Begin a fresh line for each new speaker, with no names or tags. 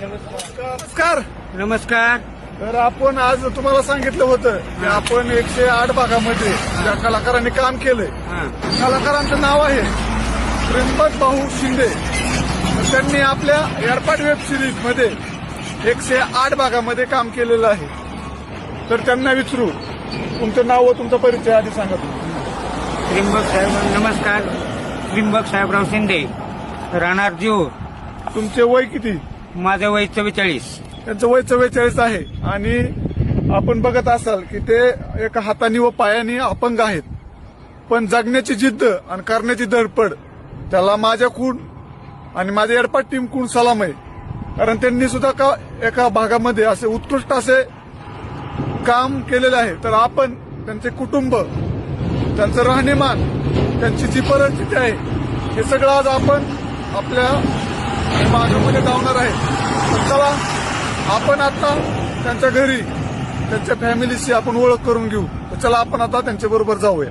नमस्कार
नमस्कार.
तर आपण आज तुम्हाला सांगितलं होतं की आपण एकशे आठ भागामध्ये ज्या कलाकारांनी काम केलंय कलाकारांचं नाव आहे प्रेमपत भाऊ शिंदे. त्यांनी आपल्या एअरपाट वेब सिरीजमध्ये एकशे आठ भागामध्ये काम केलेलं आहे. तर त्यांना विचारू तुमचं नाव व तुमचा परिचय आधी सांगा
त्रिंबक साहेब नमस्कार. त्रिंबक साहेबराव शिंदे राहणार जीव
तुमचे वय किती?
माझं वय चव्वेचाळीस.
त्यांचं वय चव्वेचाळीस आहे. आणि आपण बघत असाल की ते एका हाताने व पायाने अपंग आहेत. पण जगण्याची जिद्द आणि करण्याची धडपड त्याला माझ्याकडून आणि माझ्या एडपाट टीमकडून सलाम आहे. कारण त्यांनी सुद्धा का एका भागामध्ये असे उत्कृष्ट असे काम केलेलं आहे तर आपण त्यांचे कुटुंब त्यांचं राहणीमान त्यांची जी परिस्थिती आहे हे सगळं आज आपण आपल्या भागामध्ये धावणार आहे. तर चला आपण आता त्यांच्या घरी त्यांच्या फॅमिलीशी आपण ओळख करून घेऊ. तर चला आपण आता त्यांच्याबरोबर जाऊया.